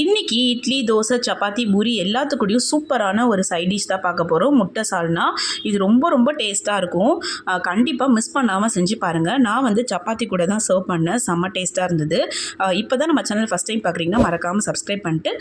இன்னைக்கு இட்லி தோசை சப்பாத்தி பூரி எல்லாத்துக்கூடயும் சூப்பரான ஒரு சைட் டிஷ் தான் பார்க்க போகிறோம் முட்டை சால்னா. இது ரொம்ப ரொம்ப டேஸ்ட்டாக இருக்கும். கண்டிப்பாக மிஸ் பண்ணாமல் செஞ்சு பாருங்கள் நான் வந்து சப்பாத்தி கூட தான் சர்வ் பண்ணேன். செம்ம டேஸ்ட்டாக இருந்தது. இப்போ தான் நம்ம சேனல் ஃபஸ்ட் டைம் பார்க்குறீங்கன்னா மறக்காமல் சப்ஸ்கிரைப் பண்ணிட்டு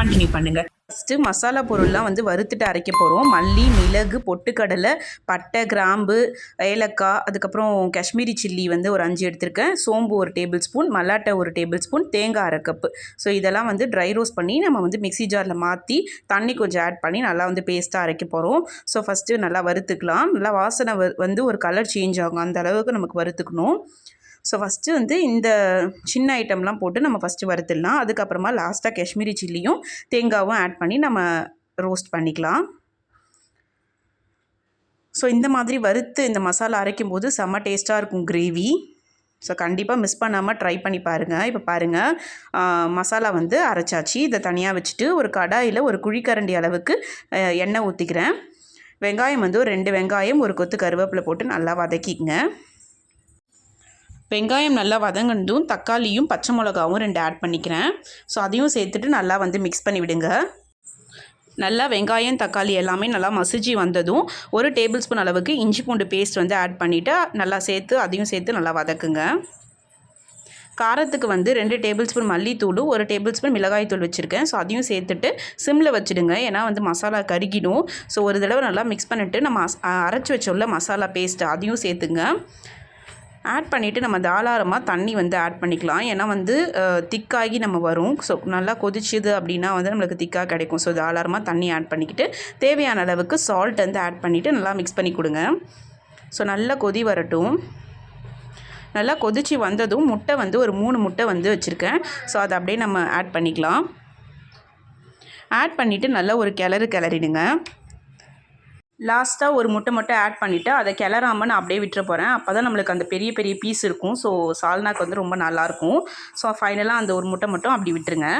கண்டினியூ பண்ணுங்கள் ஃபஸ்ட்டு மசாலா பொருள்லாம் வந்து வறுத்துட்டு அரைக்க போகிறோம் மல்லி மிளகு பொட்டுக்கடலை பட்டை கிராம்பு ஏலக்காய் அதுக்கப்புறம் காஷ்மீரி சில்லி வந்து ஒரு அஞ்சு எடுத்திருக்கேன். சோம்பு ஒரு டேபிள் ஸ்பூன் மல்லாட்டை ஒரு டேபிள் ஸ்பூன் தேங்காய் அரை கப்பு. ஸோ இதெல்லாம் வந்து ட்ரை ரோஸ்ட் பண்ணி நம்ம வந்து மிக்ஸி ஜாரில் மாற்றி தண்ணி கொஞ்சம் ஆட் பண்ணி நல்லா வந்து பேஸ்ட்டாக அரைக்க போகிறோம் ஸோ ஃபஸ்ட்டு நல்லா வறுத்துக்கலாம். நல்லா வாசனை வ- வந்து ஒரு கலர் சேஞ்ச் ஆகும். அந்த அளவுக்கு நமக்கு வறுத்துக்கணும். ஸோ ஃபஸ்ட்டு வந்து இந்த சின்ன ஐட்டம்லாம் போட்டு நம்ம ஃபஸ்ட்டு வறுத்துடலாம். அதுக்கப்புறமா லாஸ்ட்டாக காஷ்மீரி சில்லியும் தேங்காவும் ஆட் பண்ணி நம்ம ரோஸ்ட் பண்ணிக்கலாம். ஸோ இந்த மாதிரி வறுத்து இந்த மசாலா அரைக்கும் போது செம்ம டேஸ்ட்டாக இருக்கும் கிரேவி ஸோ கண்டிப்பாக மிஸ் பண்ணாமல் ட்ரை பண்ணி பாருங்கள் இப்போ பாருங்கள் மசாலா வந்து அரைச்சாச்சு. இதை தனியாக வச்சுட்டு ஒரு கடாயில் ஒரு குழிக்கரண்டி அளவுக்கு எண்ணெய் ஊற்றிக்கிறேன் வெங்காயம் வந்து ஒரு ரெண்டு வெங்காயம் ஒரு கொத்து கருவேப்பிலை போட்டு நல்லா வதக்கிக்கங்க. வெங்காயம் நல்லா வதங்கினதும் தக்காளியும் பச்சை மிளகாவும் ரெண்டு ஆட் பண்ணிக்கிறேன். ஸோ அதையும் சேர்த்துட்டு நல்லா வந்து மிக்ஸ் பண்ணி விடுங்க. நல்லா வெங்காயம் தக்காளி எல்லாமே நல்லா மசிச்சு வந்ததும் ஒரு டேபிள் ஸ்பூன் அளவுக்கு இஞ்சி பூண்டு பேஸ்ட் வந்து ஆட் பண்ணிவிட்டு நல்லா சேர்த்து அதையும் சேர்த்து நல்லா வதக்குங்க. காரத்துக்கு வந்து ரெண்டு டேபிள் ஸ்பூன் மல்லித்தூள் ஒரு டேபிள் ஸ்பூன் மிளகாய்த்தூள் வச்சுருக்கேன். ஸோ அதையும் சேர்த்துட்டு சிம்மில் வச்சுடுங்க. ஏன்னா வந்து மசாலா கருகிடும். ஸோ ஒரு தடவை நல்லா மிக்ஸ் பண்ணிவிட்டு நம்ம அரைச்சி வச்சோம்ல மசாலா பேஸ்ட்டு அதையும் சேர்த்துங்க. ஆட் பண்ணிவிட்டு நம்ம தாராளமாக தண்ணி வந்து ஆட் பண்ணிக்கலாம். ஏன்னா வந்து திக்காகி நம்ம வரும். ஸோ நல்லா கொதிச்சுது அப்படின்னா வந்து நம்மளுக்கு திக்காக கிடைக்கும். ஸோ தாராளமாக தண்ணி ஆட் பண்ணிக்கிட்டு தேவையான அளவுக்கு சால்ட் வந்து ஆட் பண்ணிவிட்டு நல்லா மிக்ஸ் பண்ணி கொடுங்க. ஸோ நல்லா கொதி வரட்டும். நல்லா கொதிச்சு வந்ததும் முட்டை வந்து ஒரு மூணு முட்டை வந்து வச்சுருக்கேன். ஸோ அதை அப்படியே நம்ம ஆட் பண்ணிக்கலாம். ஆட் பண்ணிவிட்டு நல்லா ஒரு கிளறு கிளறிடுங்க. லாஸ்ட்டாக ஒரு முட்டை மட்டும் ஆட் பண்ணிவிட்டு அதை கிளறாமல் நான் அப்படியே விட்டுற போகிறேன் அப்போ தான் நம்மளுக்கு அந்த பெரிய பெரிய பீஸ் இருக்கும். ஸோ சால்னாக்கு வந்து ரொம்ப நல்லாயிருக்கும் ஸோ ஃபைனலாக அந்த ஒரு முட்டை மட்டும் அப்படி விட்டுருங்க.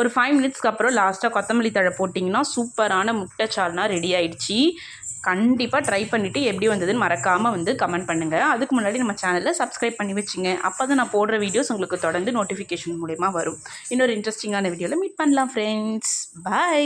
ஒரு ஃபைவ் மினிட்ஸ்க்கு அப்புறம் லாஸ்ட்டாக கொத்தமல்லி தழை போட்டிங்கன்னா சூப்பரான முட்டை சால்னா ரெடி ஆயிடுச்சு. கண்டிப்பாக ட்ரை பண்ணிவிட்டு எப்படி வந்ததுன்னு மறக்காமல் வந்து கமெண்ட் பண்ணுங்கள் அதுக்கு முன்னாடி நம்ம சேனலில் சப்ஸ்கிரைப் பண்ணி வச்சுங்க. அப்போ தான் நான் போடுற வீடியோஸ் உங்களுக்கு தொடர்ந்து நோட்டிஃபிகேஷன் மூலயமா வரும். இன்னொரு இன்ட்ரெஸ்டிங்கான வீடியோவில் மீட் பண்ணலாம் ஃப்ரெண்ட்ஸ் பை